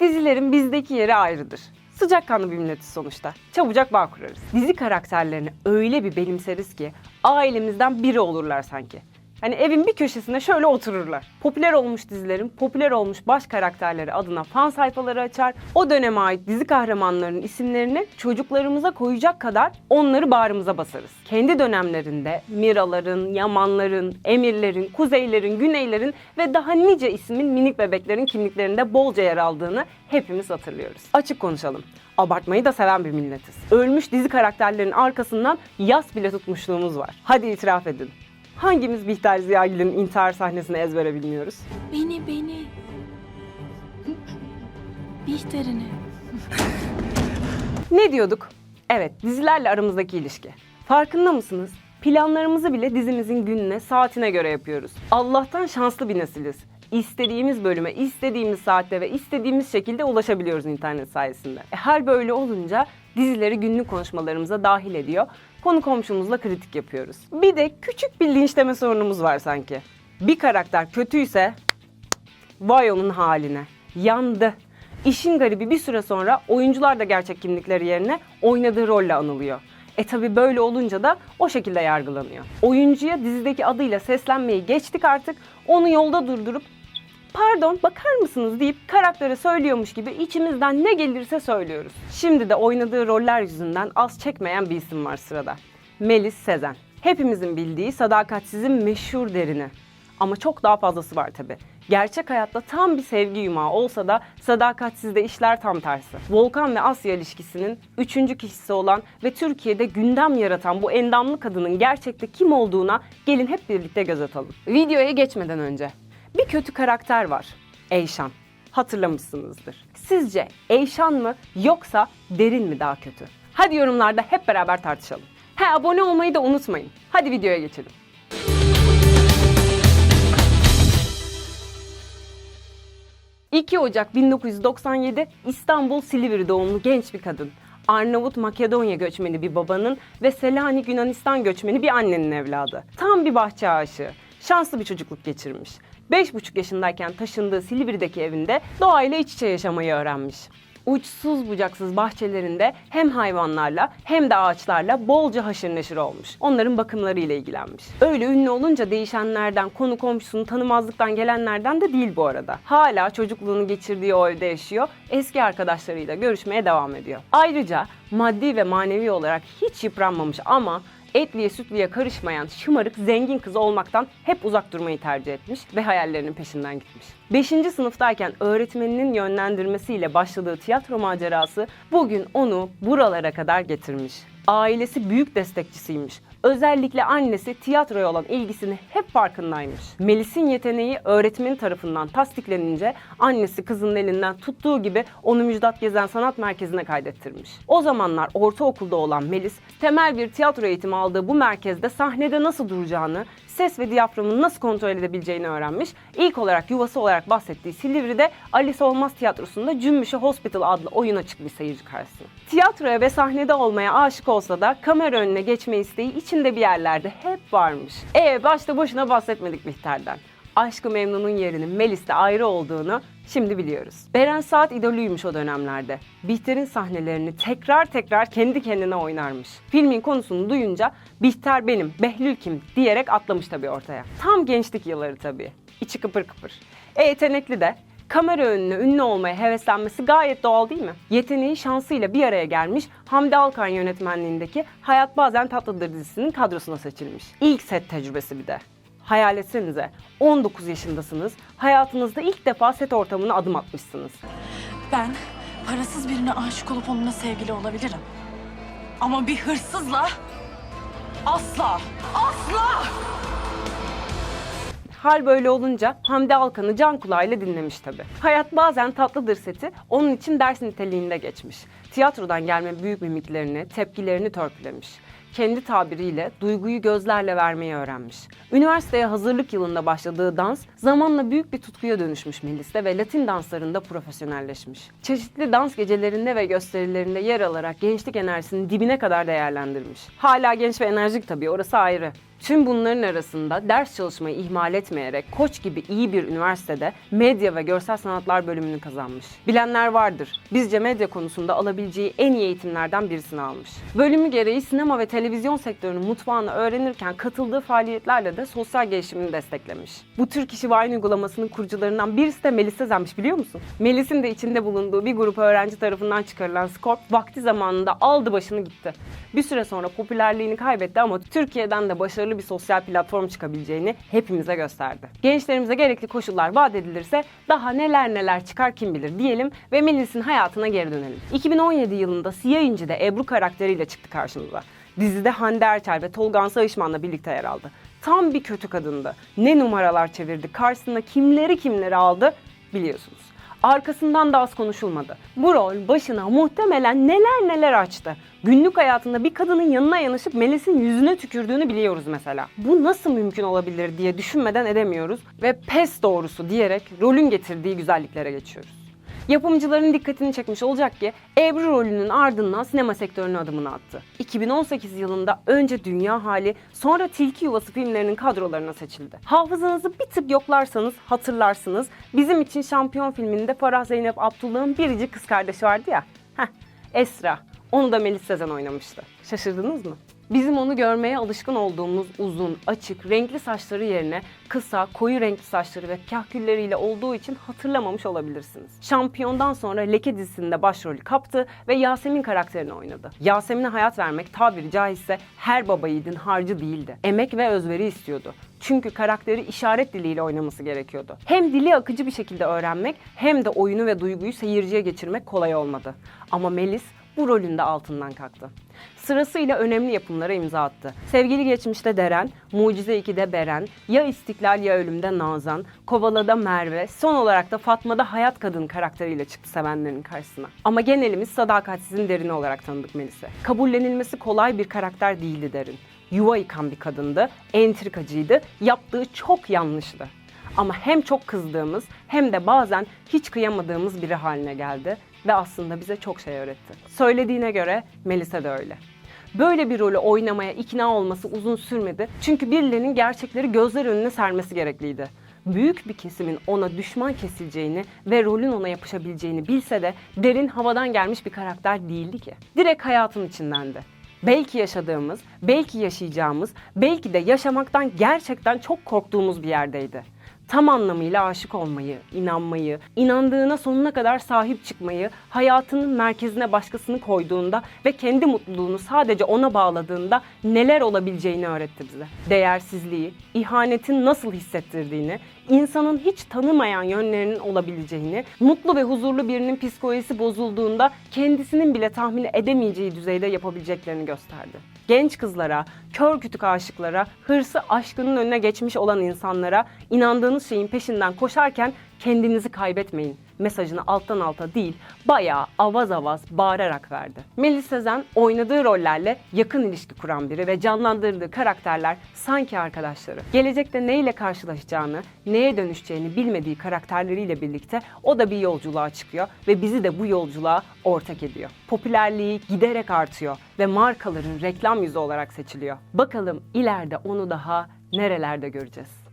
Dizilerin bizdeki yeri ayrıdır. Sıcakkanlı bir milletiz sonuçta. Çabucak bağ kurarız. Dizi karakterlerini öyle bir benimseriz ki ailemizden biri olurlar sanki. Hani evin bir köşesine şöyle otururlar. Popüler olmuş dizilerin, popüler olmuş baş karakterleri adına fan sayfaları açar. O döneme ait dizi kahramanlarının isimlerini çocuklarımıza koyacak kadar onları bağrımıza basarız. Kendi dönemlerinde Miraların, Yamanların, Emirlerin, Kuzeylerin, Güneylerin ve daha nice ismin minik bebeklerin kimliklerinde bolca yer aldığını hepimiz hatırlıyoruz. Açık konuşalım. Abartmayı da seven bir milletiz. Ölmüş dizi karakterlerin arkasından yas bile tutmuşluğumuz var. Hadi itiraf edin. Hangimiz Bihter Ziyagil'in intihar sahnesini ezbere bilmiyoruz? Beni beni. Bihter'ini. Ne diyorduk? Evet, dizilerle aramızdaki ilişki. Farkında mısınız? Planlarımızı bile dizimizin gününe, saatine göre yapıyoruz. Allah'tan şanslı bir nesiliz. İstediğimiz bölüme, istediğimiz saatte ve istediğimiz şekilde ulaşabiliyoruz internet sayesinde. E, hal böyle olunca dizileri günlük konuşmalarımıza dahil ediyor. Konu komşumuzla kritik yapıyoruz. Bir de küçük bir linçleme sorunumuz var sanki. Bir karakter kötüyse Vay onun haline. Yandı. İşin garibi bir süre sonra oyuncular da gerçek kimlikleri yerine oynadığı rolle anılıyor. E tabi böyle olunca da o şekilde yargılanıyor. Oyuncuya dizideki adıyla seslenmeyi geçtik artık. Onu yolda durdurup pardon bakar mısınız deyip karaktere söylüyormuş gibi içimizden ne gelirse söylüyoruz. Şimdi de oynadığı roller yüzünden az çekmeyen bir isim var sırada. Melis Sezen. Hepimizin bildiği sadakatsizin meşhur derini. Ama çok daha fazlası var tabi. Gerçek hayatta tam bir sevgi yumağı olsa da sadakatsizde işler tam tersi. Volkan ve Asya ilişkisinin üçüncü kişisi olan ve Türkiye'de gündem yaratan bu endamlı kadının gerçekte kim olduğuna gelin hep birlikte göz atalım. Videoya geçmeden önce bir kötü karakter var. Eyşan. Hatırlamışsınızdır. Sizce Eyşan mı yoksa Derin mi daha kötü? Hadi yorumlarda hep beraber tartışalım. He abone olmayı da unutmayın. Hadi videoya geçelim. ...2 Ocak 1997 İstanbul Silivri doğumlu genç bir kadın. Arnavut Makedonya göçmeni bir babanın ve Selanik Yunanistan göçmeni bir annenin evladı. Tam bir bahçe aşığı. Şanslı bir çocukluk geçirmiş. 5,5 yaşındayken taşındığı Silivri'deki evinde doğayla iç içe yaşamayı öğrenmiş. Uçsuz bucaksız bahçelerinde hem hayvanlarla hem de ağaçlarla bolca haşır neşir olmuş. Onların bakımlarıyla ilgilenmiş. Öyle ünlü olunca değişenlerden, konu komşusunu tanımazlıktan gelenlerden de değil bu arada. Hala çocukluğunu geçirdiği o evde yaşıyor, eski arkadaşlarıyla görüşmeye devam ediyor. Ayrıca maddi ve manevi olarak hiç yıpranmamış ama etliye sütliye karışmayan şımarık zengin kız olmaktan hep uzak durmayı tercih etmiş ve hayallerinin peşinden gitmiş. 5. sınıftayken öğretmeninin yönlendirmesiyle başladığı tiyatro macerası bugün onu buralara kadar getirmiş. Ailesi büyük destekçisiymiş. Özellikle annesi tiyatroya olan ilgisini hep farkındaymış. Melis'in yeteneği öğretmeni tarafından tasdiklenince annesi kızının elinden tuttuğu gibi onu Müjdat Gezen Sanat Merkezi'ne kaydettirmiş. O zamanlar ortaokulda olan Melis temel bir tiyatro eğitimi aldığı bu merkezde sahnede nasıl duracağını, ses ve diyaframını nasıl kontrol edebileceğini öğrenmiş. İlk olarak yuvası olarak bahsettiği Silivri'de Alice Olmaz tiyatrosunda Cümbüş'e Hospital adlı oyuna çıkmış seyirci karşısına. Tiyatroya ve sahnede olmaya aşık olsa da kamera önüne geçme isteği içinde bir yerlerde hep varmış. E başta boşuna bahsetmedik Bihter'den. Aşkı Memnun'un yerinin Melis'te ayrı olduğunu şimdi biliyoruz. Beren Saat idolüymüş o dönemlerde. Bihter'in sahnelerini tekrar tekrar kendi kendine oynarmış. Filmin konusunu duyunca Bihter benim, Behlül kim diyerek atlamış tabii ortaya. Tam gençlik yılları tabii. İçi kıpır kıpır. E yetenekli de kamera önüne ünlü olmaya heveslenmesi gayet doğal değil mi? Yeteneği şansıyla bir araya gelmiş Hamdi Alkan yönetmenliğindeki Hayat Bazen Tatlıdır dizisinin kadrosuna seçilmiş. İlk set tecrübesi bir de. Hayal etsenize 19 yaşındasınız, hayatınızda ilk defa set ortamına adım atmışsınız. Ben parasız birine aşık olup onunla sevgili olabilirim. Ama bir hırsızla asla, asla! Hal böyle olunca Hamdi Alkan'ı can kulağıyla dinlemiş tabii. Hayat bazen tatlıdır seti onun için ders niteliğinde geçmiş. Tiyatrodan gelme büyük mimiklerini, tepkilerini törpülemiş. Kendi tabiriyle duyguyu gözlerle vermeyi öğrenmiş. Üniversiteye hazırlık yılında başladığı dans zamanla büyük bir tutkuya dönüşmüş Melis'te ve Latin danslarında profesyonelleşmiş. Çeşitli dans gecelerinde ve gösterilerinde yer alarak gençlik enerjisini dibine kadar değerlendirmiş. Hala genç ve enerjik tabii orası ayrı. Tüm bunların arasında ders çalışmayı ihmal etmeyerek Koç gibi iyi bir üniversitede medya ve görsel sanatlar bölümünü kazanmış. Bilenler vardır. Bizce medya konusunda alabileceği en iyi eğitimlerden birisini almış. Bölümü gereği sinema ve televizyon sektörünün mutfağını öğrenirken katıldığı faaliyetlerle de sosyal gelişimini desteklemiş. Bu tür kişi Wine uygulamasının kurucularından birisi de Melis Sezen'miş biliyor musun? Melis'in de içinde bulunduğu bir grup öğrenci tarafından çıkarılan Scorp vakti zamanında aldı başını gitti. Bir süre sonra popülerliğini kaybetti ama Türkiye'den de başarılı bir sosyal platform çıkabileceğini hepimize gösterdi. Gençlerimize gerekli koşullar vaat edilirse daha neler neler çıkar kim bilir diyelim ve Melis'in hayatına geri dönelim. 2017 yılında Siyah İnci'de Ebru karakteriyle çıktı karşımıza. Dizide Hande Erçel ve Tolgan Sayışman'la birlikte yer aldı. Tam bir kötü kadındı. Ne numaralar çevirdi, karşısına kimleri kimleri aldı biliyorsunuz. Arkasından da az konuşulmadı. Bu rol başına muhtemelen neler neler açtı. Günlük hayatında bir kadının yanına yanaşıp Melis'in yüzüne tükürdüğünü biliyoruz mesela. Bu nasıl mümkün olabilir diye düşünmeden edemiyoruz ve pes doğrusu diyerek rolün getirdiği güzelliklere geçiyoruz. Yapımcıların dikkatini çekmiş olacak ki Ebru rolünün ardından sinema sektörüne adımını attı. 2018 yılında önce Dünya Hali sonra Tilki Yuvası filmlerinin kadrolarına seçildi. Hafızanızı bir tık yoklarsanız hatırlarsınız. Bizim için Şampiyon filminde Farah Zeynep Abdullah'ın biricik kız kardeşi vardı ya. Heh, Esra. Onu da Melis Sezen oynamıştı. Şaşırdınız mı? Bizim onu görmeye alışkın olduğumuz uzun, açık, renkli saçları yerine kısa, koyu renkli saçları ve kahkülleriyle olduğu için hatırlamamış olabilirsiniz. Şampiyondan sonra Leke dizisinde başrolü kaptı ve Yasemin karakterini oynadı. Yasemin'e hayat vermek tabiri caizse her baba yiğidin harcı değildi. Emek ve özveri istiyordu. Çünkü karakteri işaret diliyle oynaması gerekiyordu. Hem dili akıcı bir şekilde öğrenmek hem de oyunu ve duyguyu seyirciye geçirmek kolay olmadı. Ama Melis bu rolünde altından kalktı. Sırasıyla önemli yapımlara imza attı. Sevgili Geçmiş'te Deren, Mucize 2'de Beren, Ya İstiklal Ya Ölüm'de Nazan, Kovala'da Merve, son olarak da Fatma'da Hayat Kadın karakteriyle çıktı sevenlerin karşısına. Ama genelimiz sadakatsizin derini olarak tanıdık Melis'i. Kabullenilmesi kolay bir karakter değildi Derin. Yuva yıkan bir kadındı, entrikacıydı, yaptığı çok yanlıştı. Ama hem çok kızdığımız hem de bazen hiç kıyamadığımız biri haline geldi ve aslında bize çok şey öğretti. Söylediğine göre Melisa da öyle. Böyle bir rolü oynamaya ikna olması uzun sürmedi. Çünkü birilerinin gerçekleri gözler önüne sermesi gerekliydi. Büyük bir kesimin ona düşman kesileceğini ve rolün ona yapışabileceğini bilse de derin havadan gelmiş bir karakter değildi ki. Direkt hayatın içindendi. Belki yaşadığımız, belki yaşayacağımız, belki de yaşamaktan gerçekten çok korktuğumuz bir yerdeydi tam anlamıyla aşık olmayı, inanmayı, inandığına sonuna kadar sahip çıkmayı, hayatının merkezine başkasını koyduğunda ve kendi mutluluğunu sadece ona bağladığında neler olabileceğini öğretti bize. Değersizliği, ihanetin nasıl hissettirdiğini, insanın hiç tanımayan yönlerinin olabileceğini, mutlu ve huzurlu birinin psikolojisi bozulduğunda kendisinin bile tahmin edemeyeceği düzeyde yapabileceklerini gösterdi. Genç kızlara, kör kütük aşıklara, hırsı aşkının önüne geçmiş olan insanlara inandığınız şeyin peşinden koşarken kendinizi kaybetmeyin mesajını alttan alta değil bayağı avaz avaz bağırarak verdi. Melis Sezen oynadığı rollerle yakın ilişki kuran biri ve canlandırdığı karakterler sanki arkadaşları. Gelecekte neyle karşılaşacağını, neye dönüşeceğini bilmediği karakterleriyle birlikte o da bir yolculuğa çıkıyor ve bizi de bu yolculuğa ortak ediyor. Popülerliği giderek artıyor ve markaların reklam yüzü olarak seçiliyor. Bakalım ileride onu daha nerelerde göreceğiz.